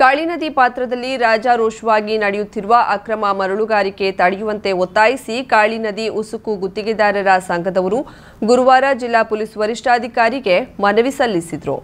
ಕಾಳಿ ನದಿ ಪಾತ್ರದಲ್ಲಿ ರಾಜಾರೋಷವಾಗಿ ನಡೆಯುತ್ತಿರುವ ಅಕ್ರಮ ಮರಳುಗಾರಿಕೆ ತಡೆಯುವಂತೆ ಒತ್ತಾಯಿಸಿ ಕಾಳಿ ನದಿ ಉಸುಕು ಗುತ್ತಿಗೆದಾರರ ಸಂಘದವರು ಗುರುವಾರ ಜಿಲ್ಲಾ ಪೊಲೀಸ್ ವರಿಷ್ಠಾಧಿಕಾರಿಗೆ ಮನವಿ ಸಲ್ಲಿಸಿದರು.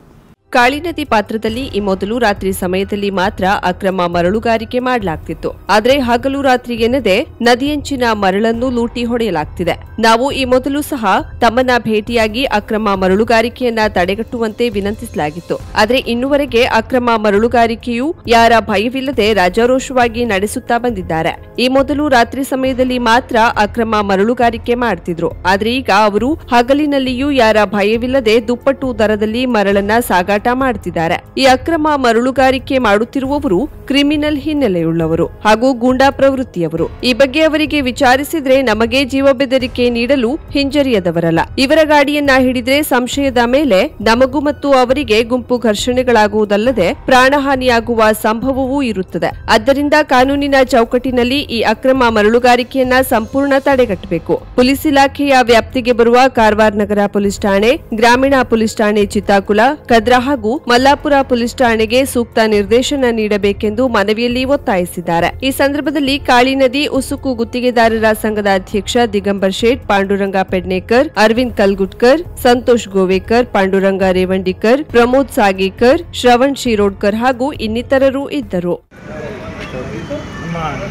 ಕಾಳಿ ನದಿ ಪಾತ್ರದಲ್ಲಿ ಈ ಮೊದಲು ರಾತ್ರಿ ಸಮಯದಲ್ಲಿ ಮಾತ್ರ ಅಕ್ರಮ ಮರಳುಗಾರಿಕೆ ಮಾಡಲಾಗ್ತಿತ್ತು. ಆದರೆ ಹಗಲು ರಾತ್ರಿ ಎನ್ನದೆ ನದಿಯಂಚಿನ ಮರಳನ್ನು ಲೂಟಿ ಹೊಡೆಯಲಾಗ್ತಿದೆ. ನಾವು ಈ ಮೊದಲು ಸಹ ತಮ್ಮನ್ನ ಭೇಟಿಯಾಗಿ ಅಕ್ರಮ ಮರಳುಗಾರಿಕೆಯನ್ನ ತಡೆಗಟ್ಟುವಂತೆ ವಿನಂತಿಸಲಾಗಿತ್ತು. ಆದರೆ ಇನ್ನುವರೆಗೆ ಅಕ್ರಮ ಮರಳುಗಾರಿಕೆಯು ಯಾರ ಭಯವಿಲ್ಲದೆ ರಾಜಾರೋಷವಾಗಿ ನಡೆಸುತ್ತಾ ಬಂದಿದ್ದಾರೆ. ಈ ಮೊದಲು ರಾತ್ರಿ ಸಮಯದಲ್ಲಿ ಮಾತ್ರ ಅಕ್ರಮ ಮರಳುಗಾರಿಕೆ ಮಾಡ್ತಿದ್ರು. ಆದರೆ ಈಗ ಅವರು ಹಗಲಿನಲ್ಲಿಯೂ ಯಾರ ಭಯವಿಲ್ಲದೆ ದುಪ್ಪಟ್ಟು ದರದಲ್ಲಿ ಮರಳನ್ನ ಸಾಗಾಟ ಮಾಡ್ತಿದ್ದಾರೆ. ಈ ಅಕ್ರಮ ಮರಳುಗಾರಿಕೆ ಮಾಡುತ್ತಿರುವವರು ಕ್ರಿಮಿನಲ್ ಹಿನ್ನೆಲೆಯುಳ್ಳವರು ಹಾಗೂ ಗೂಂಡಾ ಪ್ರವೃತ್ತಿಯವರು. ಈ ಬಗ್ಗೆ ಅವರಿಗೆ ವಿಚಾರಿಸಿದ್ರೆ ನಮಗೆ ಜೀವ ಬೆದರಿಕೆ ನೀಡಲು ಹಿಂಜರಿಯದವರಲ್ಲ. ಇವರ ಗಾಡಿಯನ್ನ ಹಿಡಿದ್ರೆ ಸಂಶಯದ ಮೇಲೆ ನಮಗೂ ಮತ್ತು ಅವರಿಗೆ ಗುಂಪು ಘರ್ಷಣೆಗಳಾಗುವುದಲ್ಲದೆ ಪ್ರಾಣಹಾನಿಯಾಗುವ ಸಂಭವವೂ ಇರುತ್ತದೆ. ಆದ್ದರಿಂದ ಕಾನೂನಿನ ಚೌಕಟ್ಟಿನಲ್ಲಿ ಈ ಅಕ್ರಮ ಮರಳುಗಾರಿಕೆಯನ್ನ ಸಂಪೂರ್ಣ ತಡೆಗಟ್ಟಬೇಕು. ಪೊಲೀಸ್ ಇಲಾಖೆಯ ವ್ಯಾಪ್ತಿಗೆ ಬರುವ ಕಾರವಾರ ನಗರ ಪೊಲೀಸ್ ಠಾಣೆ, ಗ್ರಾಮೀಣ ಪೊಲೀಸ್ ಠಾಣೆ ಚಿತ್ತಾಕುಲ ಕದ್ರಾ ಹಾಗೂ ಮಲ್ಲಾಪುರ ಪೊಲೀಸ್ ಠಾಣೆಗೆ ಸೂಕ್ತ ನಿರ್ದೇಶನ ನೀಡಬೇಕೆಂದು ಮನವಿಯಲ್ಲಿ ಒತ್ತಾಯಿಸಿದ್ದಾರೆ. ಈ ಸಂದರ್ಭದಲ್ಲಿ ಕಾಳಿ ನದಿ ಉಸುಕು ಗುತ್ತಿಗೆದಾರರ ಸಂಘದ ಅಧ್ಯಕ್ಷ ದಿಗಂಬರ್ ಶೇಟ್, ಪಾಂಡುರಂಗ ಪೆಡ್ನೇಕರ್, ಅರವಿಂದ್ ಕಲ್ಗುಟ್ಕರ್, ಸಂತೋಷ್ ಗೋವೇಕರ್, ಪಾಂಡುರಂಗ ರೇವಂಡಿಕರ್, ಪ್ರಮೋದ್ ಸಾಗೇಕರ್, ಶ್ರವಣ್ ಶಿರೋಡ್ಕರ್ ಹಾಗೂ ಇನ್ನಿತರರು ಇದ್ದರು.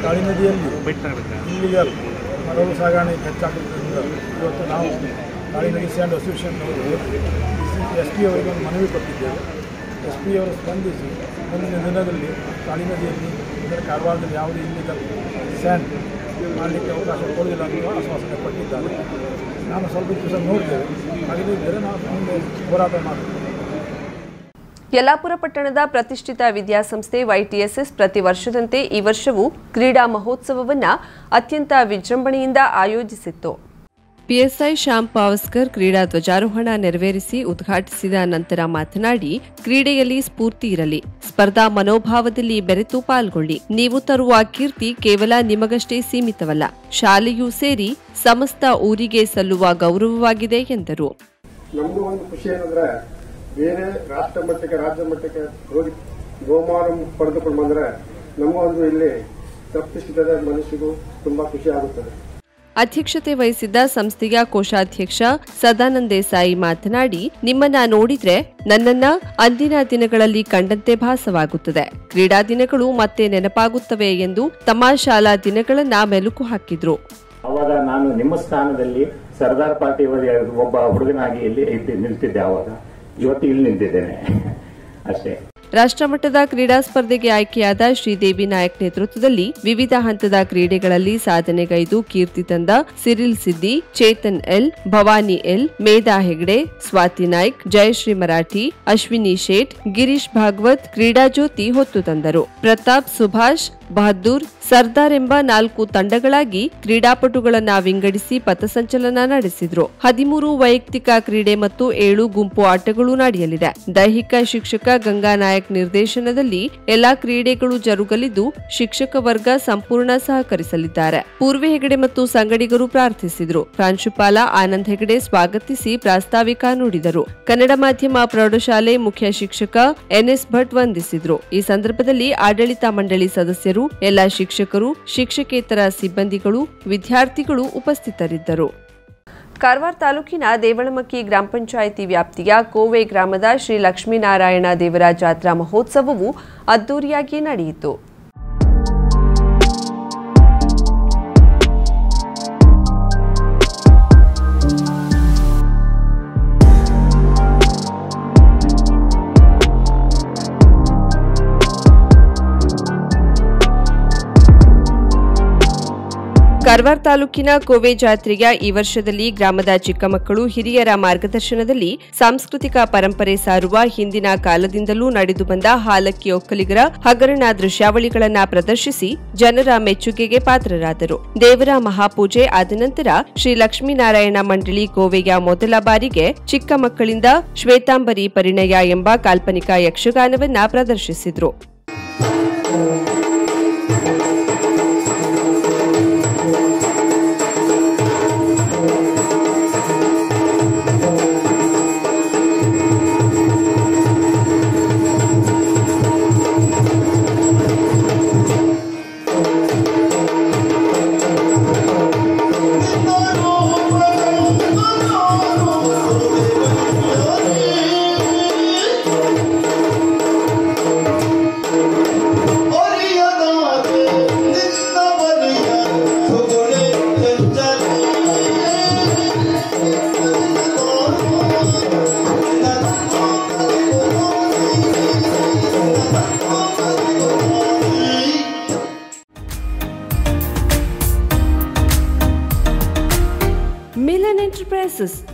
ಕಾಳಿ ನದಿಯಲ್ಲಿ ಮರಳು ಸಾಗಣೆ ಹೆಚ್ಚಾಗುವುದರಿಂದ ಇವತ್ತು ನಾವು ಕಾಳಿ ನದಿ ಸ್ಯಾಂಡ್ ಅಸೋಸಿಯೇಷನ್ನವರು ಎಸ್ ಪಿ ಅವರಿಗೆ ಒಂದು ಮನವಿ ಕೊಟ್ಟಿದ್ದೇವೆ. ಎಸ್ ಪಿ ಅವರು ಸ್ಪಂದಿಸಿ ಮುಂದಿನ ದಿನದಲ್ಲಿ ಕಾಳಿ ನದಿಯಲ್ಲಿ ಅಂದರೆ ಕಾರವಾರದಲ್ಲಿ ಯಾವುದೇ ಇಲ್ಲಿದ್ದ ಸ್ಯಾಂಡ್ ಮಾಡಲಿಕ್ಕೆ ಅವಕಾಶ ಕೊಡಲಿಲ್ಲ ಅಂತ ಆಶ್ವಾಸನೆ ಕೊಟ್ಟಿದ್ದಾರೆ. ನಾನು ಸ್ವಲ್ಪ ದಿವಸ ನೋಡ್ತೇವೆ ಹಾಗಿದ್ದರೆ ನಾವು ಮುಂದೆ ಹೋರಾಟ ಮಾಡ್ತೇವೆ. ಯಲ್ಲಾಪುರ ಪಟ್ಟಣದ ಪ್ರತಿಷ್ಠಿತ ವಿದ್ಯಾಸಂಸ್ಥೆ ವೈಟಿಎಸ್ಎಸ್ ಪ್ರತಿ ವರ್ಷದಂತೆ ಈ ವರ್ಷವೂ ಕ್ರೀಡಾ ಮಹೋತ್ಸವವನ್ನು ಅತ್ಯಂತ ವಿಜೃಂಭಣೆಯಿಂದ ಆಯೋಜಿಸಿತ್ತು. ಪಿಎಸ್ಐ ಶ್ಯಾಮ್ ಪಾವಸ್ಕರ್ ಕ್ರೀಡಾ ಧ್ವಜಾರೋಹಣ ನೆರವೇರಿಸಿ ಉದ್ಘಾಟಿಸಿದ ನಂತರ ಮಾತನಾಡಿ, ಕ್ರೀಡೆಯಲ್ಲಿ ಸ್ಫೂರ್ತಿ ಇರಲಿ, ಸ್ಪರ್ಧಾ ಮನೋಭಾವದಲ್ಲಿ ಬೆರೆತು ಪಾಲ್ಗೊಳ್ಳಿ. ನೀವು ತರುವ ಕೀರ್ತಿ ಕೇವಲ ನಿಮಗಷ್ಟೇ ಸೀಮಿತವಲ್ಲ, ಶಾಲೆಯೂ ಸೇರಿ ಸಮಸ್ತ ಊರಿಗೆ ಸಲ್ಲುವ ಗೌರವವಾಗಿದೆ ಎಂದರು. ಬೇರೆ ರಾಷ್ಟ್ರ ಮಟ್ಟಕ್ಕೆ, ರಾಜ್ಯ ಮಟ್ಟಕ್ಕೆ ಹೋಗಿ ಬಹುಮಾನ ಪಡೆದುಕೊಂಡು ಬಂದ್ರೆ ನಮಗೊಂದು ಇಲ್ಲಿ ತಪ್ಪಿಸಿದ ಮನಸ್ಸಿಗೂ ತುಂಬಾ ಖುಷಿ ಆಗುತ್ತದೆ. ಅಧ್ಯಕ್ಷತೆ ವಹಿಸಿದ್ದ ಸಂಸ್ಥೆಯ ಕೋಶಾಧ್ಯಕ್ಷ ಸದಾನಂದ ದೇಸಾಯಿ ಮಾತನಾಡಿ, ನಿಮ್ಮನ್ನ ನೋಡಿದ್ರೆ ನನ್ನನ್ನ ಅಂದಿನ ದಿನಗಳಲ್ಲಿ ಕಂಡಂತೆ ಭಾಸವಾಗುತ್ತದೆ. ಕ್ರೀಡಾ ದಿನಗಳು ಮತ್ತೆ ನೆನಪಾಗುತ್ತವೆ ಎಂದು ತಮ್ಮ ಶಾಲಾ ದಿನಗಳನ್ನ ಮೆಲುಕು ಹಾಕಿದ್ರು. ಅವಾಗ ನಾನು ನಿಮ್ಮ ಸ್ಥಾನದಲ್ಲಿ ಸರ್ದಾರ್ ಒಬ್ಬ ಹುಡುಗನಾಗಿ ಇಲ್ಲಿ ನಿಲ್ತಿದ್ದೆ ಅವಾಗ ಇವತ್ತು ಇಲ್ಲಿ ನಿಂತಿದ್ದೇನೆ. ಅಷ್ಟೇ. ರಾಷ್ಟ್ರಮಟ್ಟದ ಕ್ರೀಡಾ ಸ್ಪರ್ಧೆಗೆ ಆಯ್ಕೆಯಾದ ಶ್ರೀದೇವಿ ನಾಯಕ್ ನೇತೃತ್ವದಲ್ಲಿ ವಿವಿಧ ಹಂತದ ಕ್ರೀಡೆಗಳಲ್ಲಿ ಸಾಧನೆಗೈದು ಕೀರ್ತಿ ತಂದ Cyril Siddi, Chetan L, Bhavani L, Medha Hegde, Swati Naik, Jayashree Marathi, Ashwini Shet, Girish Bhagwat, ಕ್ರೀಡಾ ಜ್ಯೋತಿ ಹೊತ್ತು ತಂದರು. ಪ್ರತಾಪ್ ಸುಭಾಷ್ ಬಹದ್ದೂರ್, ಸರ್ದಾರ್ ಎಂಬ ನಾಲ್ಕು ತಂಡಗಳಾಗಿ ಕ್ರೀಡಾಪಟುಗಳನ್ನ ವಿಂಗಡಿಸಿ ಪಥಸಂಚಲನ ನಡೆಸಿದ್ರು. ಹದಿಮೂರು ವೈಯಕ್ತಿಕ ಕ್ರೀಡೆ ಮತ್ತು ಏಳು ಗುಂಪು ಆಟಗಳು ನಡೆಯಲಿದೆ. ದೈಹಿಕ ಶಿಕ್ಷಕ ಗಂಗಾ ನಾಯಕ್ ನಿರ್ದೇಶನದಲ್ಲಿ ಎಲ್ಲಾ ಕ್ರೀಡೆಗಳು ಜರುಗಲಿದ್ದು ಶಿಕ್ಷಕ ವರ್ಗ ಸಂಪೂರ್ಣ ಸಹಕರಿಸಲಿದ್ದಾರೆ. ಪೂರ್ವಿ ಹೆಗಡೆ ಮತ್ತು ಸಂಗಡಿಗರು ಪ್ರಾರ್ಥಿಸಿದ್ರು. ಪ್ರಾಂಶುಪಾಲ ಆನಂದ್ ಹೆಗಡೆ ಸ್ವಾಗತಿಸಿ ಪ್ರಾಸ್ತಾವಿಕ ನುಡಿದರು. ಕನ್ನಡ ಮಾಧ್ಯಮ ಪ್ರೌಢಶಾಲೆ ಮುಖ್ಯ ಶಿಕ್ಷಕ ಎನ್ಎಸ್ ಭಟ್ ವಂದಿಸಿದ್ರು. ಈ ಸಂದರ್ಭದಲ್ಲಿ ಆಡಳಿತ ಮಂಡಳಿ ಸದಸ್ಯರು ಎಲ್ಲ ಶಿಕ್ಷಕರು, ಶಿಕ್ಷಕೇತರ ಸಿಬ್ಬಂದಿಗಳು, ವಿದ್ಯಾರ್ಥಿಗಳು ಉಪಸ್ಥಿತರಿದ್ದರು. ಕಾರವಾರ ತಾಲೂಕಿನ ದೇವಳಮಕ್ಕಿ ಗ್ರಾಮ ಪಂಚಾಯಿತಿ ವ್ಯಾಪ್ತಿಯ ಕೋವೆ ಗ್ರಾಮದ ಶ್ರೀ ಲಕ್ಷ್ಮೀನಾರಾಯಣ ದೇವರ ಜಾತ್ರಾ ಮಹೋತ್ಸವವು ಅದ್ದೂರಿಯಾಗಿ ನಡೆಯಿತು. ಕಾರವಾರ ತಾಲೂಕಿನ ಕೋವೆ ಜಾತ್ರೆಯ ಈ ವರ್ಷದಲ್ಲಿ ಗ್ರಾಮದ ಚಿಕ್ಕ ಮಕ್ಕಳು ಹಿರಿಯರ ಮಾರ್ಗದರ್ಶನದಲ್ಲಿ ಸಾಂಸ್ಕೃತಿಕ ಪರಂಪರೆ ಸಾರುವ ಹಿಂದಿನ ಕಾಲದಿಂದಲೂ ನಡೆದು ಬಂದ ಹಾಲಕ್ಕಿ ಒಕ್ಕಲಿಗರ ಹಗರಣ ದೃಶ್ಯಾವಳಿಗಳನ್ನು ಪ್ರದರ್ಶಿಸಿ ಜನರ ಮೆಚ್ಚುಗೆಗೆ ಪಾತ್ರರಾದರು. ದೇವರ ಮಹಾಪೂಜೆ ಆದ ನಂತರ ಶ್ರೀ ಲಕ್ಷ್ಮೀನಾರಾಯಣ ಮಂಡಳಿ ಕೋವೆಯ ಮೊದಲ ಬಾರಿಗೆ ಚಿಕ್ಕ ಮಕ್ಕಳಿಂದ ಶ್ವೇತಾಂಬರಿ ಪರಿಣಯ ಎಂಬ ಕಾಲ್ಪನಿಕ ಯಕ್ಷಗಾನವನ್ನ ಪ್ರದರ್ಶಿಸಿದ್ರು.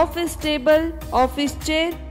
Office table office chair